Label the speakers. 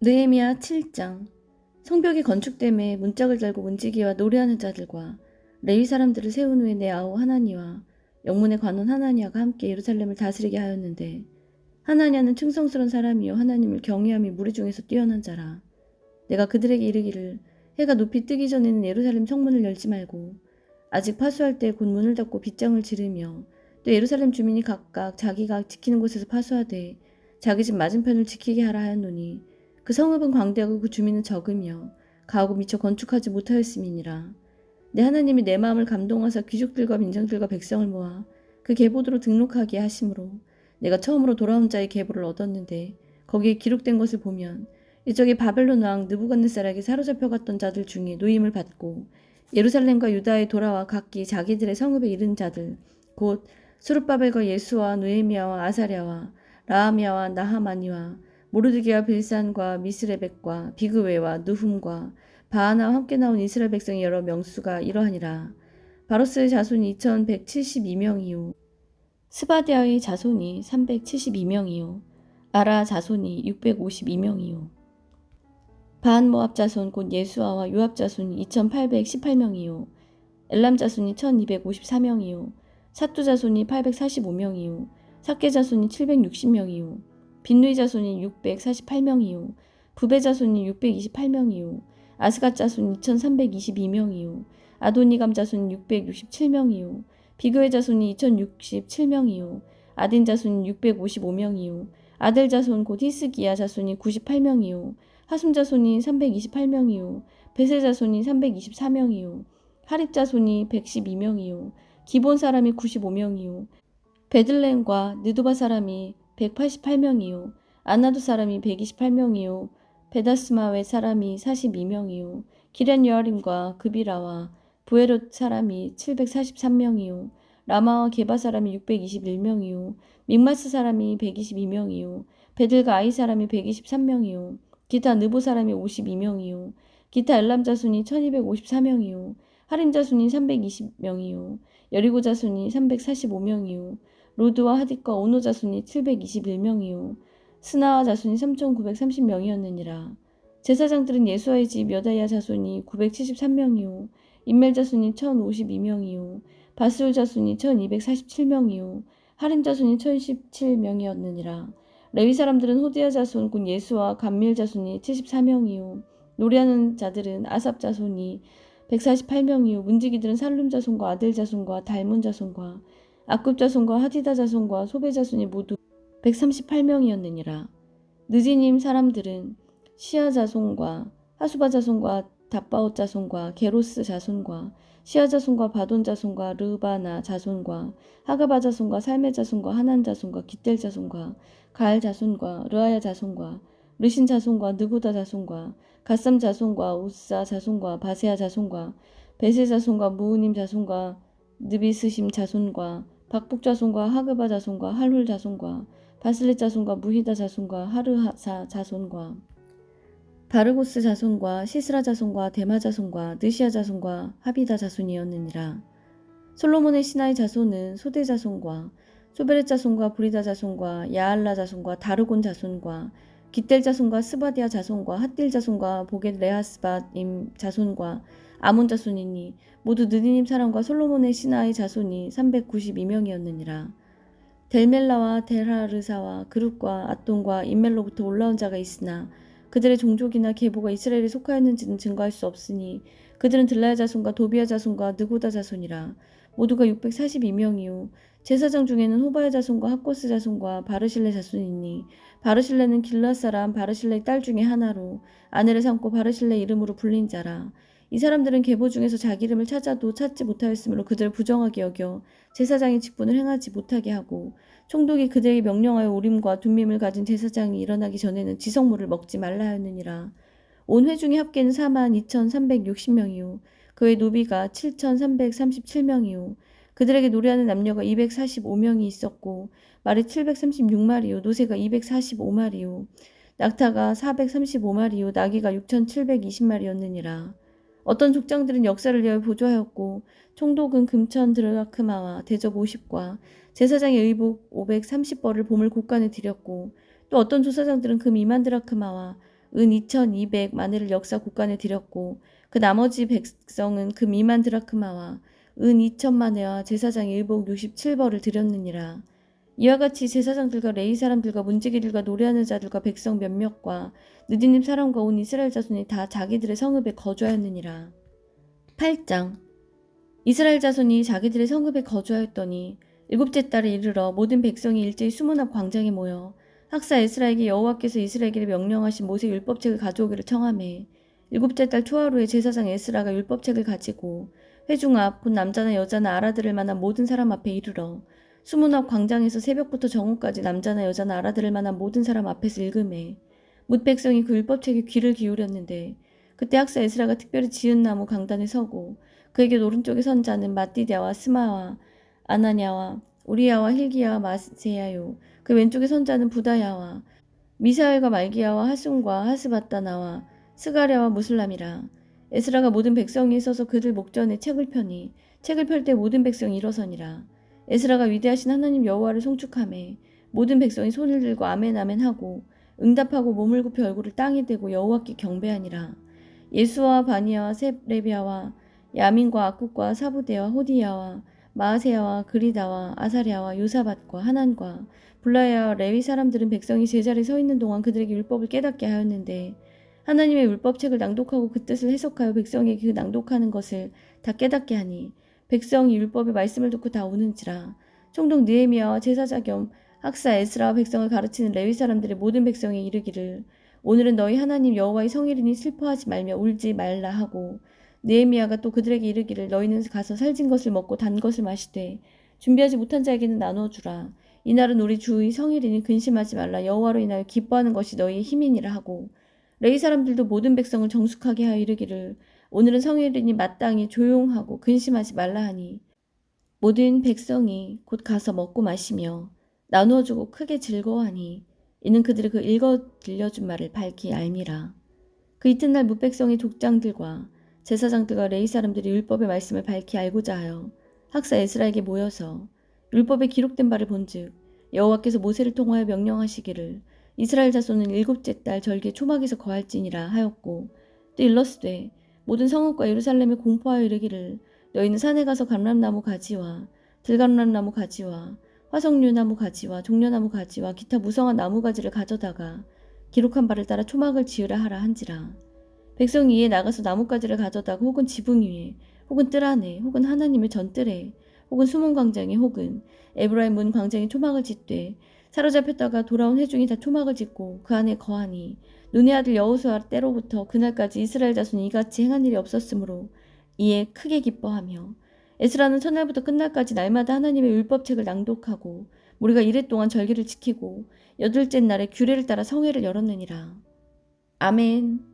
Speaker 1: 느헤미야 7장. 성벽이 건축됨에 문짝을 달고 문지기와 노래하는 자들과 레위 사람들을 세운 후에 내 아우 하나니와 영문의 관원 하나니아가 함께 예루살렘을 다스리게 하였는데 하나니아는 충성스러운 사람이요 하나님을 경외함이 무리 중에서 뛰어난 자라. 내가 그들에게 이르기를 해가 높이 뜨기 전에는 예루살렘 성문을 열지 말고 아직 파수할 때 곧 문을 닫고 빗장을 지르며 또 예루살렘 주민이 각각 자기가 지키는 곳에서 파수하되 자기 집 맞은편을 지키게 하라 하였노니 그 성읍은 광대하고 그 주민은 적으며 가하고 미처 건축하지 못하였음이니라. 내 하나님이 내 마음을 감동하사 귀족들과 민정들과 백성을 모아 그 계보도로 등록하게 하심으로 내가 처음으로 돌아온 자의 계보를 얻었는데 거기에 기록된 것을 보면 이적에 바벨론 왕 느부갓네살에게 사로잡혀 갔던 자들 중에 노임을 받고 예루살렘과 유다에 돌아와 각기 자기들의 성읍에 이른 자들 곧 수르바벨과 예수와 느헤미야와 아사랴와 라하미야와 나하마니와 모르드기와 빌산과 미스레백과 비그웨와 느훔과 바하나와 함께 나온 이스라엘 백성의 여러 명수가 이러하니라. 바로스의 자손이 2172명이요. 스바디아의 자손이 372명이요. 아라 자손이 652명이요. 바한모압 자손 곧 예수아와 요압 자손이 2818명이요. 엘람 자손이 1254명이요. 사투 자손이 845명이요. 사케 자손이 760명이요. 빈누이 자손이 648명이요. 부베 자손이 628명이요. 아스갓 자손 2322명이요. 아도니감 자손 667명이요. 비그의 자손이 2067명이요. 아딘 자손이 655명이요. 아델 자손 곧 히스기야 자손이 98명이요. 하숨 자손이 328명이요. 베세 자손이 324명이요. 하립 자손이 112명이요. 기본 사람이 95명이요. 베들렘과 느도바 사람이 188명이요. 아나도 사람이 128명이요. 베다스마웨 사람이 42명이요. 기란 여아림과 그비라와 부에롯 사람이 743명이요. 라마와 게바 사람이 621명이요. 믹마스 사람이 122명이요. 베들과 아이 사람이 123명이요. 기타 느보 사람이 52명이요. 기타 엘람 자손이 1254명이요. 하림 자손이 320명이요. 여리고 자손이 345명이요. 로드와 하딕과 오노 자손이 721명이요. 스나와 자손이 3,930명이었느니라. 제사장들은 예수아의 집 여다야 자손이 973명이요. 인멜 자손이 1,052명이요. 바스울 자손이 1,247명이요. 하림 자손이 1,017명이었느니라. 레위 사람들은 호디아 자손 곧 예수와 감밀 자손이 74명이요. 노래하는 자들은 아삽 자손이 148명이요. 문지기들은 살룸 자손과 아들 자손과 달문 자손과 아굽 자손과 하디다 자손과 소베 자손이 모두 138명이었느니라. 느지님 사람들은 시아 자손과 하수바 자손과 다바옷 자손과 게로스 자손과 시아 자손과 바돈 자손과 르바나 자손과 하가바 자손과 살메 자손과 하난 자손과 기델 자손과 가알 자손과 르아야 자손과 르신 자손과 느고다 자손과 가쌈 자손과 우사 자손과 바세아 자손과 베세 자손과 무우님 자손과 느비스심 자손과 박북 자손과 하그바 자손과 할훌 자손과 바슬렛 자손과 무히다 자손과 하르하사 자손과 바르고스 자손과 시스라 자손과 데마 자손과 느시아 자손과 하비다 자손이었느니라. 솔로몬의 신하의 자손은 소대 자손과 소베렛 자손과 브리다 자손과 야알라 자손과 다르곤 자손과 기델 자손과 스바디아 자손과 핫딜 자손과 보겟 레하스바임 자손과 아몬 자손이니 모두 느디님 사람과 솔로몬의 신하의 자손이 392명이었느니라. 델멜라와 델하르사와 그룹과 아돈과 인멜로부터 올라온 자가 있으나 그들의 종족이나 계보가 이스라엘에 속하였는지는 증거할 수 없으니 그들은 들라야 자손과 도비아 자손과 느고다 자손이라. 모두가 642명이요. 제사장 중에는 호바야 자손과 학고스 자손과 바르실레 자손이니 바르실레는 길라 사람 바르실레의 딸 중에 하나로 아내를 삼고 바르실레 이름으로 불린 자라 이 사람들은 계보 중에서 자기 이름을 찾아도 찾지 못하였으므로 그들을 부정하게 여겨 제사장의 직분을 행하지 못하게 하고 총독이 그들에게 명령하여 오림과 둠밈을 가진 제사장이 일어나기 전에는 지성물을 먹지 말라 하였느니라. 온 회중의 합계는 4만 2,360명이요. 그의 노비가 7,337명이요. 그들에게 노래하는 남녀가 245명이 있었고 말이 736마리요. 노새가 245마리요. 낙타가 435마리요. 나귀가 6,720마리였느니라. 어떤 족장들은 역사를 위하여 보조하였고 총독은 금천 드라크마와 대접 50과 제사장의 의복 530벌을 보물 곳간에 드렸고 또 어떤 조사장들은 금 2만 드라크마와 은 2200 마네를 역사 곳간에 들였고 그 나머지 백성은 그 미만 드라크마와 은 2000마네와 제사장 일복 67벌을 드렸느니라. 이와 같이 제사장들과 레이 사람들과 문지기들과 노래하는 자들과 백성 몇몇과 느디님 사람과 온 이스라엘 자손이 다 자기들의 성읍에 거주하였느니라. 8장 이스라엘 자손이 자기들의 성읍에 거주하였더니 일곱째 달에 이르러 모든 백성이 일제히 수문 앞 광장에 모여 학사 에스라에게 여호와께서 이스라엘에게 명령하신 모세 율법책을 가져오기를 청하매 일곱째 달 초하루에 제사장 에스라가 율법책을 가지고 회중 앞 곧 남자나 여자나 알아들을 만한 모든 사람 앞에 이르러 수문 앞 광장에서 새벽부터 정오까지 남자나 여자나 알아들을 만한 모든 사람 앞에서 읽음에 뭇 백성이 그 율법책에 귀를 기울였는데 그때 학사 에스라가 특별히 지은 나무 강단에 서고 그에게 오른쪽에 선 자는 마띠디아와 스마와 아나냐와 우리야와 힐기야와 마세야요. 그 왼쪽에 선 자는 부다야와 미사엘과 말기야와 하순과 하스바다나와 스가랴와 무슬람이라. 에스라가 모든 백성이 서서 그들 목전에 책을 펴니 책을 펼 때 모든 백성이 일어서니라 에스라가 위대하신 하나님 여호와를 송축하매 모든 백성이 손을 들고 아멘 아멘 하고 응답하고 몸을 굽혀 얼굴을 땅에 대고 여호와께 경배하니라. 예수와 바니아와 셉레비아와 야민과 아쿠과 사부대와 호디야와 마아세야와 그리다와 아사랴와 요사밭과 하난과 블라야와 레위 사람들은 백성이 제자리에 서 있는 동안 그들에게 율법을 깨닫게 하였는데 하나님의 율법책을 낭독하고 그 뜻을 해석하여 백성에게 그 낭독하는 것을 다 깨닫게 하니 백성이 율법의 말씀을 듣고 다 오는지라. 총독 느헤미야와 제사자 겸 학사 에스라와 백성을 가르치는 레위 사람들의 모든 백성에 이르기를. 오늘은 너희 하나님 여호와의 성일이니 슬퍼하지 말며 울지 말라 하고 느헤미야가 또 그들에게 이르기를 너희는 가서 살진 것을 먹고 단 것을 마시되 준비하지 못한 자에게는 나누어 주라. 이날은 우리 주의 성일이니 근심하지 말라. 여호와로 인하여 기뻐하는 것이 너희의 힘이니라 하고 레이 사람들도 모든 백성을 정숙하게 하여 이르기를 오늘은 성일이니 마땅히 조용하고 근심하지 말라 하니 모든 백성이 곧 가서 먹고 마시며 나누어 주고 크게 즐거워하니 이는 그들이 그 읽어 들려준 말을 밝히 알미라. 그 이튿날 무백성의 족장들과 제사장들과 레이 사람들이 율법의 말씀을 밝히 알고자 하여 학사 에스라에게 모여서 율법에 기록된 바를 본즉 여호와께서 모세를 통하여 명령하시기를 이스라엘 자손은 일곱째 달 절기에 초막에서 거할지니라 하였고 또 일러스되 모든 성읍과 예루살렘에 공포하여 이르기를 너희는 산에 가서 감람나무 가지와 들감람나무 가지와 화석류나무 가지와 종려나무 가지와 기타 무성한 나무 가지를 가져다가 기록한 바를 따라 초막을 지으라 하라 한지라. 백성이 이에 나가서 나뭇가지를 가져다가 혹은 지붕 위에 혹은 뜰 안에 혹은 하나님의 전뜰에 혹은 수문 광장에 혹은 에브라임 문 광장에 초막을 짓되 사로잡혔다가 돌아온 회중이 다 초막을 짓고 그 안에 거하니 눈의 아들 여호수아 때로부터 그날까지 이스라엘 자손이 이같이 행한 일이 없었으므로 이에 크게 기뻐하며 에스라는 첫날부터 끝날까지 날마다 하나님의 율법책을 낭독하고 우리가 이래 동안 절기를 지키고 여덟째 날에 규례를 따라 성회를 열었느니라. 아멘.